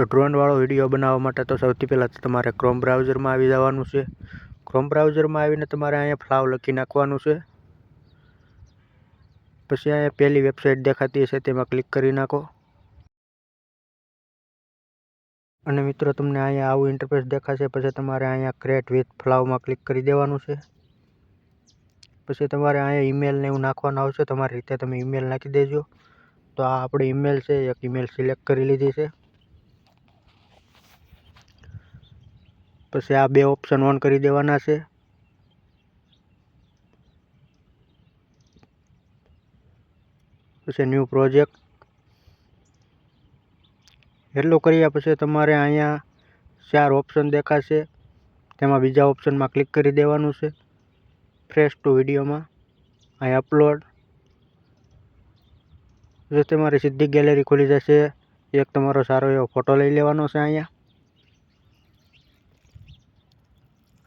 તો ડ્રોનવાળો વીડિયો બનાવવા માટે તો સૌથી પહેલાં તો તમારે ક્રોમ બ્રાઉઝરમાં આવી જવાનું છે. ક્રોમ બ્રાઉઝરમાં આવીને તમારે અહીંયા ફ્લાવ લખી નાખવાનું છે. પછી અહીંયા પહેલી વેબસાઇટ દેખાતી હશે તેમાં ક્લિક કરી નાખો. અને મિત્રો તમને અહીંયા આવું ઇન્ટરફેસ દેખાશે, પછી તમારે અહીંયા ક્રેટ વિથ ફ્લાવમાં ક્લિક કરી દેવાનું છે. પછી તમારે અહીંયા ઈમેલ ને એવું નાખવાનું આવશે, તમારી રીતે તમે ઈમેલ નાખી દેજો. તો આ આપણી ઈમેલ છે, એક ઈમેલ સિલેક્ટ કરી લીધી છે. પછી આ બે ઓપ્શન ઓન કરી દેવાના છે. પછી ન્યૂ પ્રોજેક્ટ એટલું કર્યા પછી તમારે અહીંયા ચાર ઓપ્શન દેખાશે. તેમાં બીજા ઓપ્શનમાં ક્લિક કરી દેવાનું છે. ફ્રેશ ટુ વિડીયોમાં અહીં અપલોડ જો તમારી સીધી ગેલેરી ખુલી જશે. એક તમારો સારો એવો ફોટો લઈ લેવાનો છે અહીંયા.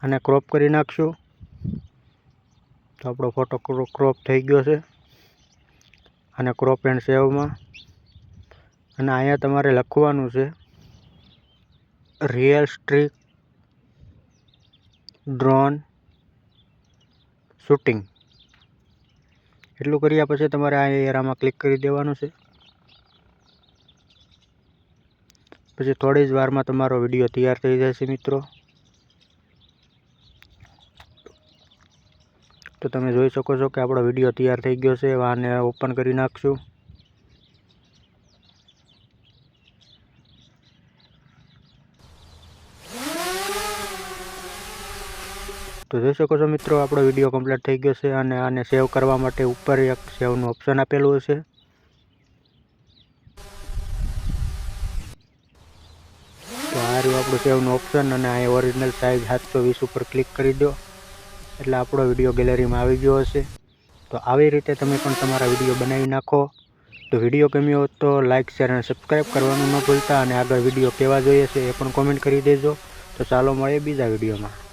અને ક્રોપ કરી નાખશું. તો આપણો ફોટો ક્રોપ થઈ ગયો છે. અને ક્રોપ એન્ડ સેવમાં અને અહીંયા તમારે લખવાનું છે રિયલ સ્ટ્રીક ડ્રોન શૂટિંગ એટલું કર્યા પછી તમારે આ એરામાં ક્લિક કરી દેવાનું છે. પછી થોડી જ વારમાં તમારો વીડિયો તૈયાર થઈ જશે મિત્રો. તો તમે જોઈ શકો છો કે આપણો વીડિયો તૈયાર થઈ ગયો છે. આને ઓપન કરી નાખશું. તો જોઈ શકો છો મિત્રો, આપણો વીડિયો કમ્પ્લીટ થઈ ગયો છે અને આને સેવ કરવા માટે ઉપર એક સેવનું ઓપ્શન આપેલું હશે. તો આ રહ્યું આપણું સેવનું ઓપ્શન અને આ ઓરિજિનલ સાઇઝ સાતસો વીસ ઉપર ક્લિક કરી દો. એટલે આપણો વીડિયો ગેલેરીમાં આવી ગયો હશે. તો આવી રીતે તમે પણ તમારા વીડિયો બનાવી નાખો. તો વીડિયો ગમ્યો તો લાઇક શેર અને સબસ્ક્રાઈબ કરવાનું ન ભૂલતા અને આગળ વીડિયો કેવા જોઈએ છે એ પણ કોમેન્ટ કરી દેજો. તો ચાલો મળીએ બીજા વિડીયોમાં.